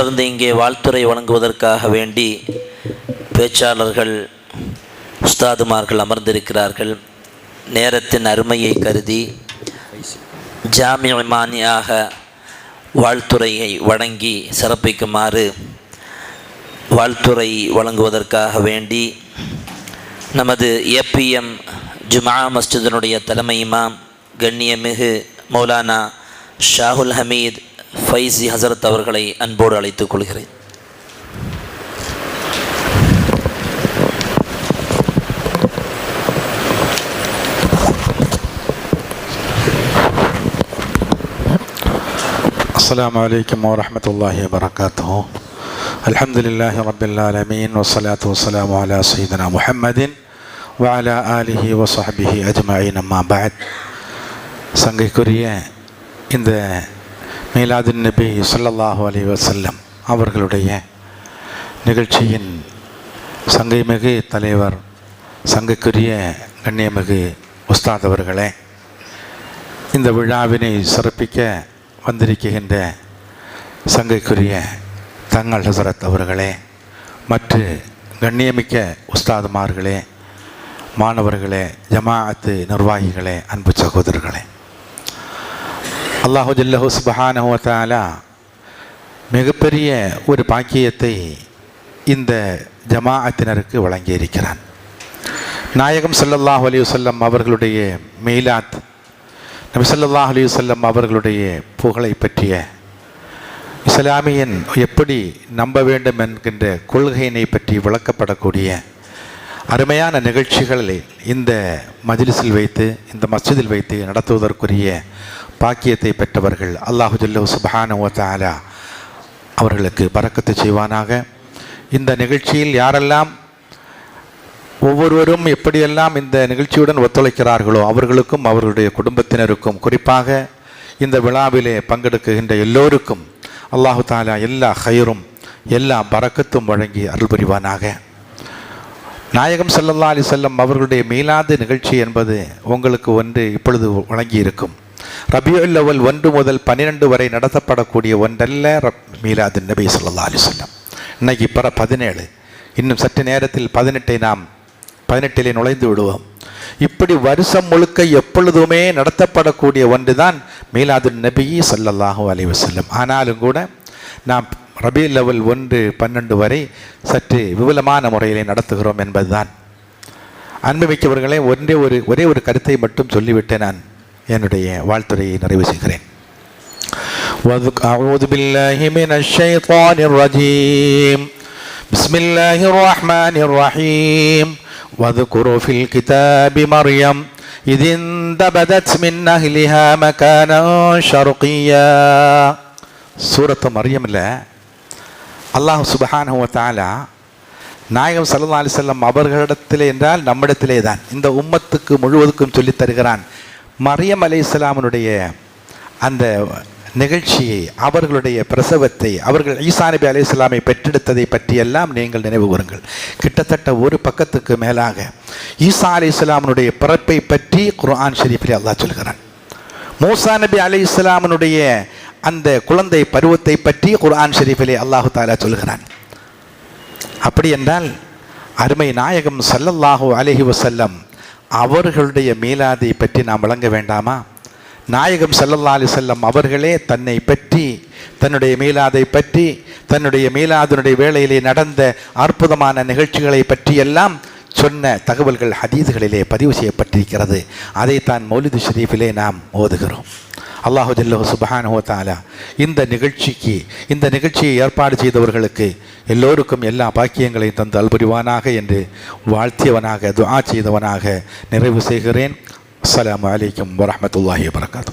தொடர்ந்து இங்கே வாழ்த்துறை வழங்குவதற்காக வேண்டி பேச்சாளர்கள் உஸ்தாதுமார்கள் அமர்ந்திருக்கிறார்கள். நேரத்தின் அருமையை கருதி ஜாமியமானியாக வாழ்த்துறையை வழங்கி சிறப்பிக்குமாறு வாழ்த்துறை வழங்குவதற்காக வேண்டி நமது ஏபிஎம் ஜுமா மஸ்ஜிதினுடைய தலைமை இமாம் கண்ணியமிகு மௌலானா ஷாகுல் ஹமீத் ஃபைசி ஹசரத் அவர்களை அன்போடு அழைத்துக் கொள்கிறேன் السلام عليكم ورحمة الله وبركاته الحمد لله رب العالمين والصلاة والسلام على سيدنا محمد وعلى آله وصحبه أجمعين أما بعد சங்கைக்குரிய இந்த மீலாதுன் நபி சொல்லல்லாஹு அலி வசல்லம் அவர்களுடைய நிகழ்ச்சியின் சங்கைமிகு தலைவர் சங்கைக்குரிய கண்ணியமிகு உஸ்தாத் அவர்களே இந்த விழாவினை சிறப்பிக்க வந்திருக்கின்ற சங்கைக்குரிய தங்கள் ஹசரத் அவர்களே மற்ற கண்ணியமிக்க உஸ்தாதுமார்களே மாணவர்களே ஜமாஅத்து நிர்வாகிகளே அன்பு சகோதரர்களே. அல்லாஹு ஜல்லஹு சுபஹானஹு மிகப்பெரிய ஒரு பாக்கியத்தை இந்த ஜமாஅத்தினருக்கு வழங்கியிருக்கிறான். நாயகம் சல்லல்லாஹ் அலி வல்லம் அவர்களுடைய மெய்லாத் நபி ஸல்லல்லாஹு அலி வல்லம் அவர்களுடைய புகழை பற்றிய இஸ்லாமியன் எப்படி நம்ப வேண்டும் என்கின்ற கொள்கையினை பற்றி விளக்கப்படக்கூடிய அருமையான நிகழ்ச்சிகளை இந்த மஜிலிஸில் வைத்து இந்த மஸ்ஜிதில் வைத்து நடத்துவதற்குரிய பாக்கியத்தை பெற்றவர்கள் அல்லாஹு ஜல்லு சுபஹானஹு அவர்களுக்கு பறக்கத்து செய்வானாக. இந்த நிகழ்ச்சியில் யாரெல்லாம் ஒவ்வொருவரும் எப்படியெல்லாம் இந்த நிகழ்ச்சியுடன் ஒத்துழைக்கிறார்களோ அவர்களுக்கும் அவர்களுடைய குடும்பத்தினருக்கும் குறிப்பாக இந்த விழாவிலே பங்கெடுக்குகின்ற எல்லோருக்கும் அல்லாஹு தாலா எல்லா ஹயரும் எல்லா பறக்கத்தும் வழங்கி அருள் புரிவானாக. நாயகம் ஸல்லல்லாஹு அலி செல்லம் அவர்களுடைய மீலாது நிகழ்ச்சி என்பது உங்களுக்கு ஒன்று இப்பொழுது வழங்கி இருக்கும் ரபியுல் அவல் ஒன்று முதல் பன்னிரெண்டு வரை நடத்தப்படக்கூடிய ஒன்றல்ல ரப் மீலாது நபி ஸல்லல்லாஹு அலி செல்லம் இன்னைக்கு பிற பதினேழு. இன்னும் சற்று நேரத்தில் பதினெட்டை நாம் பதினெட்டிலே நுழைந்து விடுவோம். இப்படி வருஷம் முழுக்க எப்பொழுதுமே நடத்தப்படக்கூடிய ஒன்று தான் மீலாது நபி ஸல்லல்லாஹு அலைஹி வஸல்லம். ஆனாலும் கூட நாம் ரபி லெவல் ஒன்று பன்னெண்டு வரை சற்று விபுலமான முறையிலே நடத்துகிறோம் என்பதுதான் அன்புமிக்கவர்களே ஒன்றே ஒரு ஒரே ஒரு கருத்தை மட்டும் சொல்லிவிட்டு நான் என்னுடைய வாழ்த்துறையை நிறைவு செய்கிறேன் وذك- أعوذ بالله من الشيطان الرجيم بسم الله الرحمن الرحيم واذكروا في الكتاب مريم إذ انتبذت من أهلها مكانا شرقيا சூரத்து மரியமில் அல்லாஹ் சுபஹானுவத்தாலா நாயகம் சல்லா அலி செல்லம் அவர்களிடத்திலே என்றால் நம்மிடத்திலே தான் இந்த உம்மத்துக்கு முழுவதுக்கும் சொல்லித் தருகிறான். மரியம் அலைஹிஸ்ஸலாமினுடைய அந்த நிகழ்ச்சியை அவர்களுடைய பிரசவத்தை அவர்கள் ஈசா நபி இஸ்லாமை பெற்றெடுத்ததை பற்றியெல்லாம் நீங்கள் நினைவு கூறுங்கள். கிட்டத்தட்ட ஒரு பக்கத்துக்கு மேலாக ஈசா அலைஹிஸ்ஸலாமினுடைய பிறப்பை பற்றி குர்ஆன் ஷரீஃபிலே அல்லாஹ் சொல்கிறான். மூசா நபி அலி இஸ்லாமனுடைய அந்த குழந்தை பருவத்தை பற்றி குர்ஆன் ஷெரீஃபிலே அல்லாஹு தாலா சொல்கிறான். அப்படி என்றால் அருமை நாயகம் சல்லல்லாஹு அலஹி வசல்லம் அவர்களுடைய மீலாதை பற்றி நாம் விளங்க வேண்டாமா? நாயகம் சல்லல்லா அலி செல்லம் அவர்களே தன்னை பற்றி தன்னுடைய மீலாதை பற்றி தன்னுடைய மீலாதனுடைய வேளையிலே நடந்த அற்புதமான நிகழ்ச்சிகளை பற்றியெல்லாம் சொன்ன தகவல்கள் ஹதீதுகளிலே பதிவு செய்யப்பட்டிருக்கிறது. அதைத்தான் மௌலிது ஷெரீஃபிலே நாம் ஓதுகிறோம் அல்லாஹு ஜல்லஹு சுபஹானஹு வ இந்த நிகழ்ச்சிக்கு இந்த நிகழ்ச்சியை ஏற்பாடு செய்தவர்களுக்கு எல்லோருக்கும் எல்லா பாக்கியங்களையும் தந்து அல்புரிவானாக என்று வாழ்த்தியவனாக துஆ செய்தவனாக நிறைவு செய்கிறேன். அஸ்லாம் வலைக்கம் வரமத்துல்லாஹி வரகாத்தூ